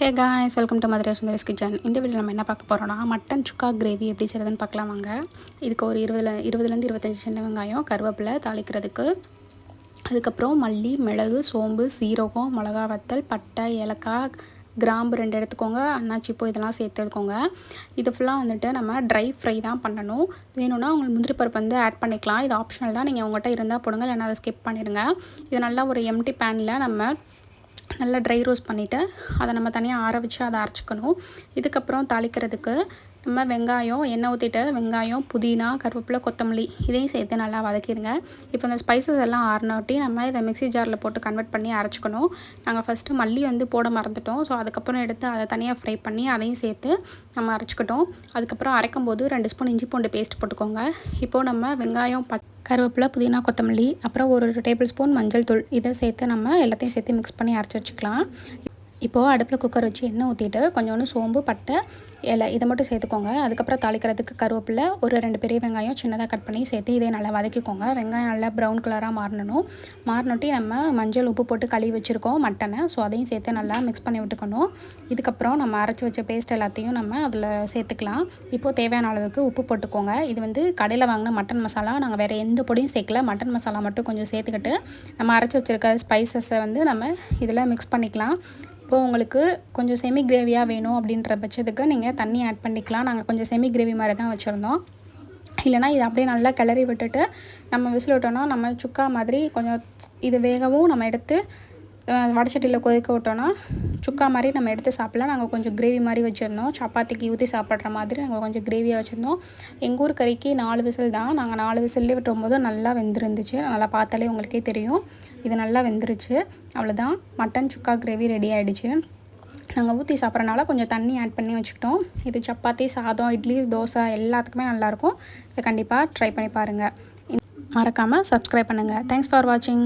Hey guys welcome to Madurai Sundari's kitchen இந்த video நம்ம என்ன பார்க்க போகிறோம்னா மட்டன் சுக்கா கிரேவி எப்படி செய்கிறதுன்னு பார்க்கலாம் வாங்க. இதுக்கு ஒரு இருபதுல இருபதுலேருந்து இருபத்தஞ்சி சின்ன வெங்காயம் கருவேப்பிலை தாளிக்கிறதுக்கு. அதுக்கப்புறம் மல்லி மிளகு சோம்பு சீரகம் மிளகா வத்தல் பட்டை ஏலக்காய் கிராம்பு ரெண்டு எடுத்துக்கோங்க. அன்னாச்சிப்பூ இதெல்லாம் சேர்த்து எடுத்துக்கோங்க இது ஃபுல்லாக வந்துட்டு நம்ம ட்ரை ஃப்ரை தான் பண்ணணும். வேணும்னா உங்களுக்கு முந்திரி பருப்பு வந்து ஆட் பண்ணிக்கலாம். இது ஆப்ஷனல் தான். நீங்கள் உங்கள்கிட்ட இருந்தால் போடுங்க. இல்லைன்னா அதை ஸ்கிப் பண்ணிடுங்க. இது நல்லா ஒரு எம்டி பேனில் நம்ம நல்லா ட்ரை ரோஸ்ட் பண்ணிவிட்டு அதை நம்ம தனியாக ஆற வச்சு அதை அரைச்சிக்கணும். இதுக்கப்புறம் தாளிக்கிறதுக்கு நம்ம வெங்காயம் எண்ணெய் ஊற்றிட்டு வெங்காயம் புதினா கருவேப்பிலை கொத்தமல்லி இதையும் சேர்த்து நல்லா வதக்கிடுங்க. இப்போ இந்த ஸ்பைசஸ் எல்லாம் ஆறினாட்டி நம்ம இதை மிக்சி ஜாரில் போட்டு கன்வெர்ட் பண்ணி அரைச்சிக்கணும். நாங்கள் ஃபஸ்ட்டு மல்லி வந்து போட மறந்துட்டோம். ஸோ அதுக்கப்புறம் எடுத்து அதை தனியாக ஃப்ரை பண்ணி அதையும் சேர்த்து நம்ம அரைச்சிக்கிட்டோம். அதுக்கப்புறம் அரைக்கும் போது ரெண்டு ஸ்பூன் இஞ்சி பூண்டு பேஸ்ட் போட்டுக்கோங்க. இப்போது நம்ம வெங்காயம் பத் கருவேப்பிலை புதினா கொத்தமல்லி அப்புறம் ஒரு டேபிள் ஸ்பூன் மஞ்சள் தூள். இதை சேர்த்து நம்ம எல்லாத்தையும் சேர்த்து மிக்ஸ் பண்ணி அரைச்சி வச்சுக்கலாம். இப்போது அடுப்பில் குக்கர் வச்சு எண்ணெய் ஊற்றிட்டு கொஞ்சோண்டு சோம்பு பட்டை இலை இதை மட்டும் சேர்த்துக்கோங்க. அதுக்கப்புறம் தாளிக்கிறதுக்கு கருவேப்பிலை ஒரு ரெண்டு பெரிய வெங்காயம் சின்னதாக கட் பண்ணி சேர்த்து இதே நல்லா வதக்கிக்கோங்க. வெங்காயம் நல்லா ப்ரௌன் கலராக மாறணும். மாறினோட்டி நம்ம மஞ்சள் உப்பு போட்டு கழுவி வச்சுருக்கோம் மட்டனை. ஸோ அதையும் சேர்த்து நல்லா மிக்ஸ் பண்ணி விட்டுக்கணும். இதுக்கப்புறம் நம்ம அரைச்சி வச்ச பேஸ்ட் எல்லாத்தையும் நம்ம அதில் சேர்த்துக்கலாம். இப்போது தேவையான அளவுக்கு உப்பு போட்டுக்கோங்க. இது வந்து கடையில் வாங்கின மட்டன் மசாலா நாங்கள் வேறு எந்த பொடியும் சேர்க்கல. மட்டன் மசாலா மட்டும் கொஞ்சம் சேர்த்துக்கிட்டு நம்ம அரைச்சி வச்சுருக்க ஸ்பைசஸை வந்து நம்ம இதில் மிக்ஸ் பண்ணிக்கலாம். இப்போது உங்களுக்கு கொஞ்சம் செமி கிரேவியாக வேணும் அப்படின்ற பட்சத்துக்கு நீங்கள் தண்ணி ஆட் பண்ணிக்கலாம். நாங்கள் கொஞ்சம் செமி கிரேவி மாதிரி தான் வச்சுருந்தோம். இல்லைனா இது அப்படியே நல்லா கிளறி விட்டுட்டு நம்ம விசில் விட்டோன்னா நம்ம சுக்கா மாதிரி கொஞ்சம் இது வேகவும் நம்ம எடுத்து வடச்சட்டியில் கொதிக்க விட்டோன்னா சுக்கா மாதிரி நம்ம எடுத்து சாப்பிட்லாம். நாங்கள் கொஞ்சம் கிரேவி மாதிரி வச்சுருந்தோம். சப்பாத்திக்கு ஊற்றி சாப்பிட்ற மாதிரி நாங்கள் கொஞ்சம் கிரேவியாக வச்சுருந்தோம். எங்கள் ஊர் கறிக்கு நாலு விசில் தான். நாங்கள் நாலு விசில்லே விட்டும்போது நல்லா வெந்துருந்துச்சு. நல்லா பார்த்தாலே உங்களுக்கே தெரியும். இது நல்லா வெந்துருச்சு. அவ்வளோதான் மட்டன் சுக்கா கிரேவி ரெடி ஆகிடுச்சு நாங்கள் ஊற்றி சாப்பிட்றனால கொஞ்சம் தண்ணி ஆட் பண்ணி வச்சுக்கிட்டோம். இது சப்பாத்தி சாதம் இட்லி தோசை எல்லாத்துக்குமே நல்லாயிருக்கும். இதை கண்டிப்பாக ட்ரை பண்ணி பாருங்கள் மறக்காமல் சப்ஸ்கிரைப் பண்ணுங்கள் தேங்க்ஸ் ஃபார் வாட்சிங்